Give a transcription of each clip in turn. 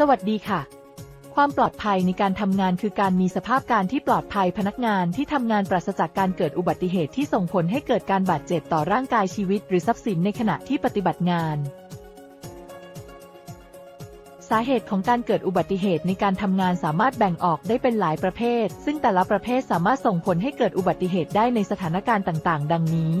สวัสดีค่ะ ความปลอดภัยในการทำงานคือการมีสภาพการที่ปลอดภัยพนักงานที่ทำงานปราศจากการเกิดอุบัติเหตุที่ส่งผลให้เกิดการบาดเจ็บต่อร่างกายชีวิต หรือทรัพย์สินในขณะที่ปฏิบัติงาน สาเหตุของการเกิดอุบัติเหตุในการทำงานสามารถแบ่งออกได้เป็นหลายประเภท ซึ่งแต่ละประเภทสามารถส่งผลให้เกิดอุบัติเหตุได้ในสถานการณ์ต่าง ๆ ดังนี้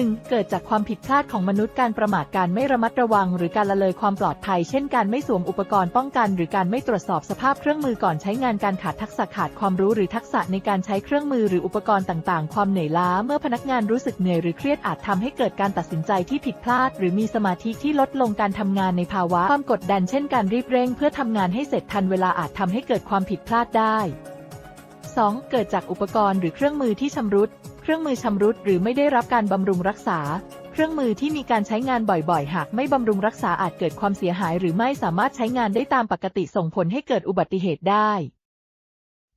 1. เกิดจากความผิดพลาดของมนุษย์การประมาทการไม่ระมัดระวัง หรือการละเลยความปลอดภัย เช่นการไม่สวมอุปกรณ์ป้องกัน หรือการไม่ตรวจสอบสภาพเครื่องมือก่อนใช้งานการขาดทักษะขาดความรู้หรือทักษะในการใช้เครื่องมือหรืออุปกรณ์ต่างๆ ความเหนื่อยล้า เมื่อพนักงานรู้สึกเหนื่อยหรือเครียดอาจทำให้เกิดการตัดสินใจที่ผิดพลาด หรือมีสมาธิที่ลดลงการทำงานในภาวะความกดดันเช่นการรีบเร่ง เพื่อทำงานให้เสร็จทันเวลาอาจทำให้เกิดความผิดพลาดได้ 2. เกิดจากอุปกรณ์หรือเครื่องมือที่ชำรุด เครื่องมือชำรุดหรือไม่ได้รับการบำรุงรักษา เครื่องมือที่มีการใช้งานบ่อยๆ หากไม่บำรุงรักษาอาจเกิดความเสียหาย หรือไม่สามารถใช้งานได้ตามปกติส่งผลให้เกิดอุบัติเหตุได้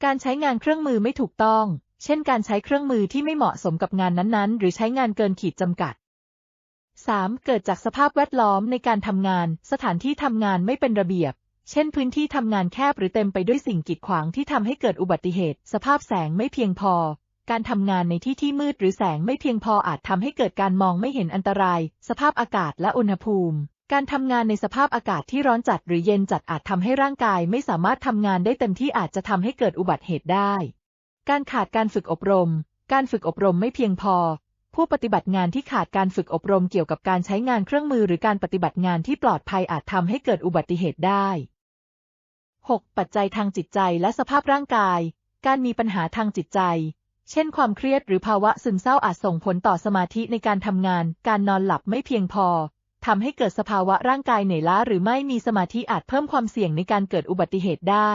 การใช้งานเครื่องมือไม่ถูกต้อง เช่น การใช้เครื่องมือที่ไม่เหมาะสมกับงานนั้นๆ หรือใช้งานเกินขีดจำกัด 3. เกิดจากสภาพแวดล้อมในการทำงาน สถานที่ทำงานไม่เป็นระเบียบ เช่น พื้นที่ทำงานแคบหรือเต็มไปด้วยสิ่งกีดขวางที่ทำให้เกิดอุบัติเหตุ สภาพแสงไม่เพียงพอ การทำงานในที่ที่มืดหรือแสงไม่เพียงพออาจทำให้เกิดการมองไม่เห็นอันตราย สภาพอากาศและอุณหภูมิ การทำงานในสภาพอากาศที่ร้อนจัดหรือเย็นจัดอาจทำให้ร่างกายไม่สามารถทำงานได้เต็มที่อาจจะทำให้เกิดอุบัติเหตุได้ การขาดการฝึกอบรม การฝึกอบรมไม่เพียงพอ ผู้ปฏิบัติงานที่ขาดการฝึกอบรมเกี่ยวกับการใช้งานเครื่องมือหรือการปฏิบัติงานที่ปลอดภัยอาจทำให้เกิดอุบัติเหตุได้ 6. ปัจจัยทางจิตใจและสภาพร่างกาย การมีปัญหาทางจิตใจ เช่นความเครียดหรือภาวะซึมเศร้าอาจส่งผลต่อสมาธิในการทำงาน การนอนหลับไม่เพียงพอทำให้เกิดสภาวะร่างกายเหนื่อยล้าหรือไม่มีสมาธิอาจเพิ่มความเสี่ยงในการเกิดอุบัติเหตุได้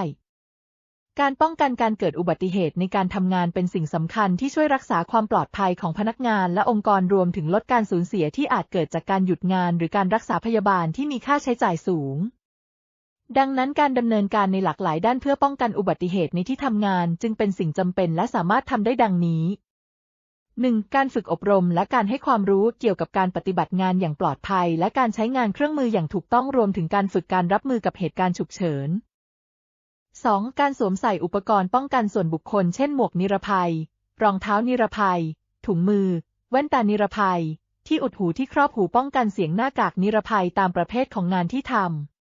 การป้องกันการเกิดอุบัติเหตุในการทำงานเป็นสิ่งสำคัญที่ช่วยรักษาความปลอดภัยของพนักงานและองค์กรรวมถึงลดการสูญเสียที่อาจเกิดจากการหยุดงาน หรือการรักษาพยาบาลที่มีค่าใช้จ่ายสูง ดังนั้นการดำเนินการในหลากหลายด้านเพื่อป้องกันอุบัติเหตุในที่ทำงานจึงเป็นสิ่งจำเป็นและสามารถทำได้ดังนี้ 1. การฝึกอบรมและการให้ความรู้เกี่ยวกับการปฏิบัติงานอย่างปลอดภัย และการใช้งานเครื่องมืออย่างถูกต้องรวมถึงการฝึกการรับมือกับเหตุการณ์ฉุกเฉิน 2. การสวมใส่อุปกรณ์ป้องกันส่วนบุคคล เช่นหมวกนิรภัย รองเท้านิรภัย ถุงมือ แว่นตานิรภัย ที่อุดหูที่ครอบหูป้องกันเสียงหน้ากากนิรภัยตามประเภทของงานที่ทำ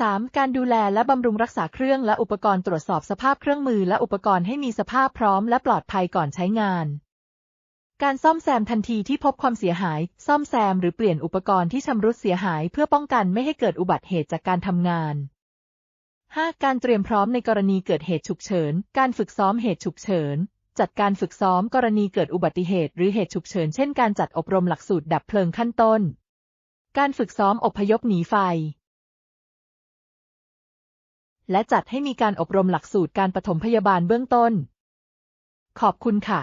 3. การดูแลและบำรุงรักษาเครื่องและอุปกรณ์ตรวจสอบสภาพเครื่องมือและอุปกรณ์ให้มีสภาพพร้อมและปลอดภัยก่อนใช้งาน การซ่อมแซมทันทีที่พบความเสียหาย ซ่อมแซมหรือเปลี่ยนอุปกรณ์ที่ชำรุดเสียหายเพื่อป้องกันไม่ให้เกิดอุบัติเหตุจากการทำงาน 5. การเตรียมพร้อมในกรณีเกิดเหตุฉุกเฉิน การฝึกซ้อมเหตุฉุกเฉิน จัดการฝึกซ้อมกรณีเกิดอุบัติเหตุหรือเหตุฉุกเฉิน เช่น การจัดอบรมหลักสูตรดับเพลิงขั้นต้น การฝึกซ้อมอพยพหนีไฟ และจัดให้มีการอบรมหลักสูตรการปฐมพยาบาลเบื้องต้น ขอบคุณค่ะ